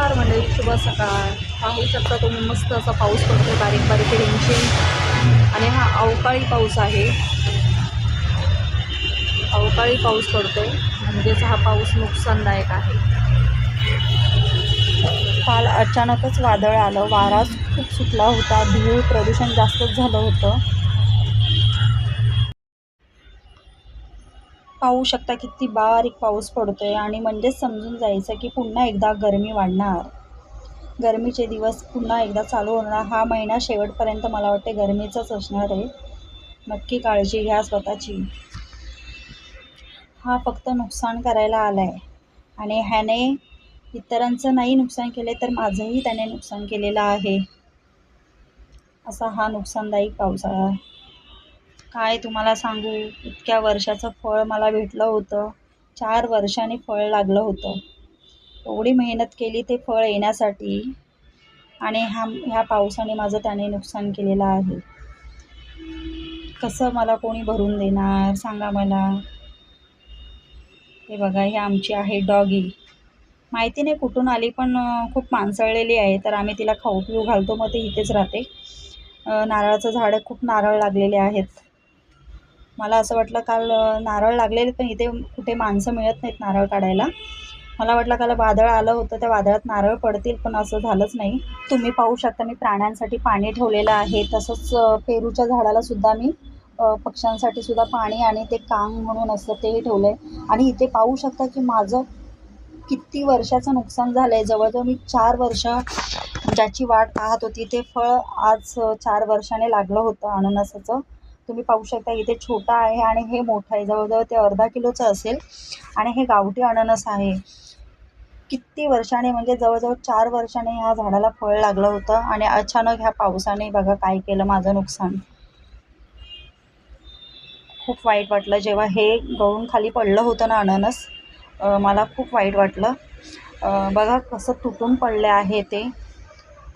नमस्कार मंडळी शुभ सकाळ. पाहू शकता तुम्ही मस्त असा पाऊस पडतो बारीक बारीक रिमझिम आणि हा अवकाळी पाऊस आहे. अवकाळी पाऊस पडतो म्हणजेच हा पाऊस नुकसानदायक आहे. काल अचानकच वादळ आलं वारा खूप सुटला होता धूळ प्रदूषण जास्तच झालं होतं. पाहू शकता किती बारीक पाऊस पडतो आहे आणि म्हणजेच समजून जायचं की पुन्हा एकदा गरमी वाढणार. गरमीचे दिवस पुन्हा एकदा चालू होणार. हा महिना शेवटपर्यंत मला वाटते गरमीचाच असणार आहे. नक्की काळजी घ्या स्वतःची. हा फक्त नुकसान करायला आला आहे आणि ह्याने इतरांचं नाही नुकसान केले तर माझंही त्याने नुकसान केलेलं आहे. असा हा नुकसानदायी पावसाळा आहे. काय तुम्हाला सांगू? इतक्या वर्षाचं फळ मला भेटलं होतं. चार वर्षांनी फळ लागलं होतं. एवढी मेहनत केली ते फळ येण्यासाठी. आणि हा ह्या पावसाने माझं त्याने नुकसान केलेलं आहे. कसं मला कोणी भरून देणार? सांगा मला. हे बघा ही आमची आहे डॉगी. माहिती नाही कुठून आली पण खूप माणसळलेली आहे. तर आम्ही तिला खाऊ पिऊ घालतो मग ते इथेच राहते. नारळाचं झाडं खूप नारळ लागलेले आहेत. मला असं वाटलं काल नारळ लागलेले पण इथे कुठे माणसं मिळत नाहीत नारळ काढायला. मला वाटलं काल वादळ आलं होतं त्या वादळात नारळ पडतील पण असं झालंच नाही. तुम्ही पाहू शकता मी प्राण्यांसाठी पाणी ठेवलेलं आहे. तसंच पेरूच्या झाडाला सुद्धा मी पक्ष्यांसाठी सुद्धा पाणी आणि ते कांग म्हणून असतं तेही ठेवलं आहे आणि इथे पाहू शकता की माझं किती वर्षाचं नुकसान झालं आहे जवळजवळ मी चार वर्ष ज्याची वाट पाहत होती ते फळ आज चार वर्षाने लागलं होतं अननसाचं. तुम्ही पाहू शकता इथे छोटा आहे आणि हे मोठं आहे. जवळजवळ ते अर्धा किलोचं असेल. आणि हे गावठी अननस आहे. किती वर्षाने म्हणजे जवळजवळ चार वर्षाने ह्या झाडाला फळ लागलं होतं आणि अचानक ह्या पावसाने बघा काय केलं माझं नुकसान. खूप वाईट वाटलं. जेव्हा हे गळून खाली पडलं होतं ना अननस मला खूप वाईट वाटलं. बघा कसं तुटून पडले आहे ते.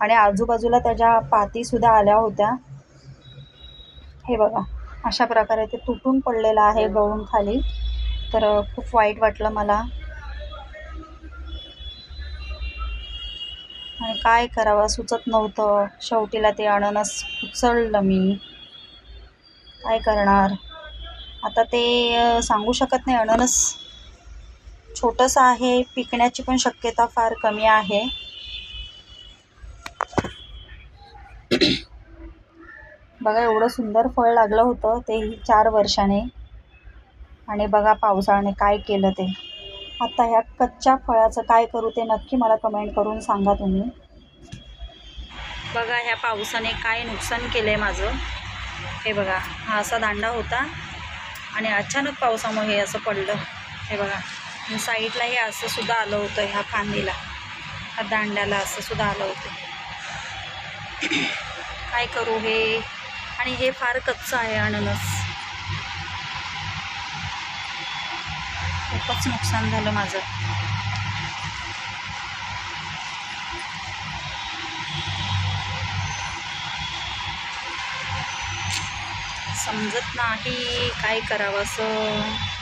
आणि आजूबाजूला त्याच्या पातीसुद्धा आल्या होत्या हे बघा अशा प्रकारे ते तुटून पडलेलं आहे गळून खाली. तर खूप वाईट वाटलं मला. आणि काय करावं? सुचत नव्हतं. शेवटीला ते अननस उचललं मी. काय करणार? आता ते सांगू शकत नाही अननस. छोटंसं आहे पिकण्याची पण शक्यता फार कमी आहे. बघा एवढं सुंदर फळ लागलं होतं तेही चार वर्षाने. आणि बघा पावसाळ्याने काय केलं ते. आता ह्या कच्च्या फळाचं काय करू ते नक्की मला कमेंट करून सांगा तुम्ही. बघा ह्या पावसाने काय नुकसान केलं आहे माझं. हे बघा हा असा दांडा होता. आणि अचानक पावसामुळे हे असं पडलं. हे बघा आणि साईडला हे असं सुद्धा आलं होतं ह्या फांदीला ह्या दांड्याला असं सुद्धा आलं होतं. काय करू हे? आणि हे फार कच्चं आहे अननस. खूपच नुकसान झालं माझं. समजत नाही काय करावं असं.